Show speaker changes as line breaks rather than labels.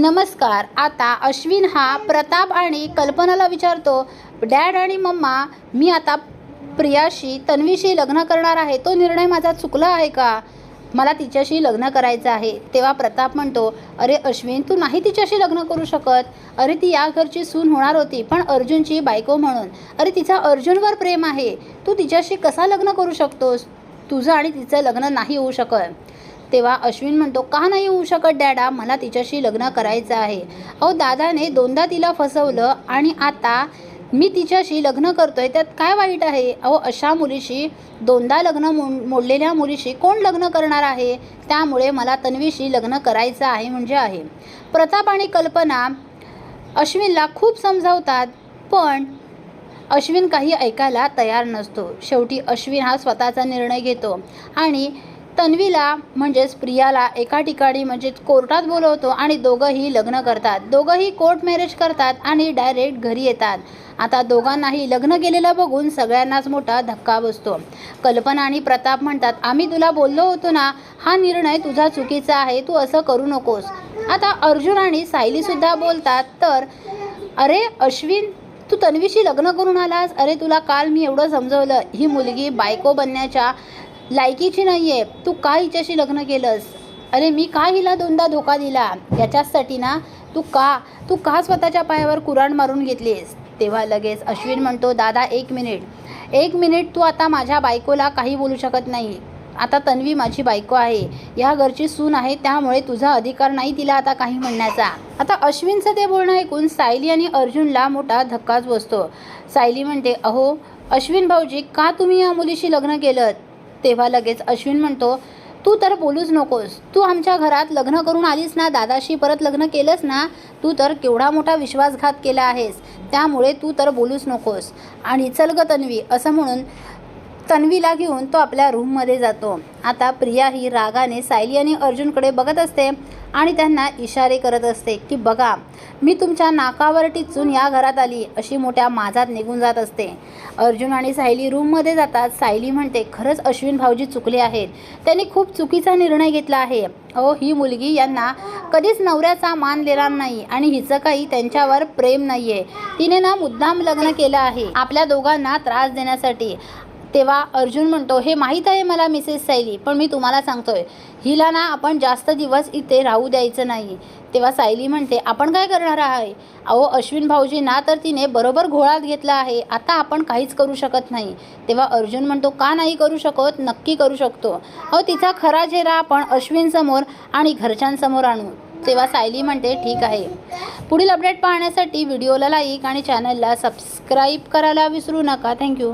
नमस्कार आता अश्विन हा प्रताप आणि कल्पनाला विचारतो डॅड आणि मम्मा मी आता प्रियाशी तन्वीशी लग्न करणार आहे तो निर्णय माझा चुकला आहे का? मला तिच्याशी लग्न करायचं आहे. तेव्हा प्रताप म्हणतो अरे अश्विन तू नाही तिच्याशी लग्न करू शकत. अरे ती या घरची सून होणार होती पण अर्जुनची बायको म्हणून. अरे तिचा अर्जुनवर प्रेम आहे. तू तिच्याशी कसा लग्न करू शकतोस? तुझं आणि तिचं लग्न नाही होऊ शकत. तेव्हा अश्विन म्हणतो का नाही होऊ शकत डॅडा? मला तिच्याशी लग्न करायचं आहे. अहो दादाने दोनदा तिला फसवलं आणि आता मी तिच्याशी लग्न करतोय त्यात काय वाईट आहे? अहो अशा मुलीशी दोनदा लग्न मोडलेल्या मुलीशी कोण लग्न करणार आहे? त्यामुळे मला तन्वीशी लग्न करायचं आहे म्हणजे आहे. प्रताप आणि कल्पना अश्विनला खूप समजावतात पण अश्विन काही ऐकायला तयार नसतो. शेवटी अश्विन हा स्वतःचा निर्णय घेतो आणि तन्वीला म्हणजेच प्रियाला एका ठिकाणी म्हणजे कोर्टात बोलवतो आणि दोघंही लग्न करतात. दोघंही कोर्ट मॅरेज करतात आणि डायरेक्ट घरी येतात. आता दोघांनाही लग्न केलेलं बघून सगळ्यांनाच मोठा धक्का बसतो. कल्पना आणि प्रताप म्हणतात आम्ही तुला बोललो होतो ना हा निर्णय तुझा चुकीचा आहे तू असं करू नकोस. आता अर्जुन आणि सायलीसुद्धा बोलतात तर अरे अश्विन तू तन्वीशी लग्न करून आलास? अरे तुला काल मी एवढं समजवलं. ही मुलगी बायको बनण्याच्या लायकीची नाही आहे तू का हिच्याशी लग्न केलंस? अरे मी का हिला दोनदा धोका दिला? याच्यासाठी ना तू का तू का स्वतःच्या पायावर कुराण मारून घेतलीस? तेव्हा लगेच अश्विन म्हणतो दादा एक मिनिट. एक मिनिट तू आता माझ्या बायकोला काही बोलू शकत नाही. आता तन्वी माझी बायको आहे. या घरची सून आहे त्यामुळे तुझा अधिकार नाही तिला आता काही म्हणण्याचा. आता अश्विनचं ते बोलणं ऐकून सायली आणि अर्जुनला मोठा धक्काच बसतो. सायली म्हणते अहो अश्विन भाऊजी का तुम्ही या मुलीशी लग्न केलं तेव्हा लगेच अश्विन म्हणतो तू तर बोलूच नकोस. तू आमच्या घरात लग्न करून आलीस ना दादाशी परत लग्न केलंस ना तू तर केवढा मोठा विश्वासघात केला आहेस. त्यामुळे तू तर बोलूच नकोस. आणि चल ग तन्वी असं म्हणून तन्वीला घेऊन तो आपल्या रूममध्ये जातो. आता प्रिया ही रागाने सायली आणि अर्जुनकडे बघत असते आणि त्यांना इशारे करत असते की बघा मी तुमच्या नाकावर टिचून या घरात आली अशी मोठ्या माझात निघून जात असते. अर्जुन आणि सायली रूममध्ये जातात. सायली म्हणते खरंच अश्विन भाऊजी चुकले आहेत. त्यांनी खूप चुकीचा निर्णय घेतला आहे. अहो ही मुलगी यांना कधीच नवऱ्याचा मान देणार नाही आणि हिचं काही त्यांच्यावर प्रेम नाही आहे तिने ना मुद्दाम लग्न केलं आहे. आपल्या दोघांना त्रास देण्यासाठी. तेव्हा अर्जुन म्हणतो हे माहीत आहे मला मिसेस सायली पण मी तुम्हाला सांगतोय हिला ना आपण जास्त दिवस इथे राहू द्यायचं नाही. तेव्हा सायली म्हणते आपण काय करणार आहे? अहो अश्विन भाऊजी ना तर तिने बरोबर घोळात घेतला आहे आता आपण काहीच करू शकत नाही. तेव्हा अर्जुन म्हणतो का नाही करू शकत? नक्की करू शकतो. अहो तिचा खरा चेहरा आपण अश्विनसमोर आणि घरच्यांसमोर आणू. तेव्हा सायली म्हणते ठीक आहे. पुढील अपडेट पाहण्यासाठी व्हिडिओला लाईक आणि चॅनलला सबस्क्राईब करायला विसरू नका. थँक्यू.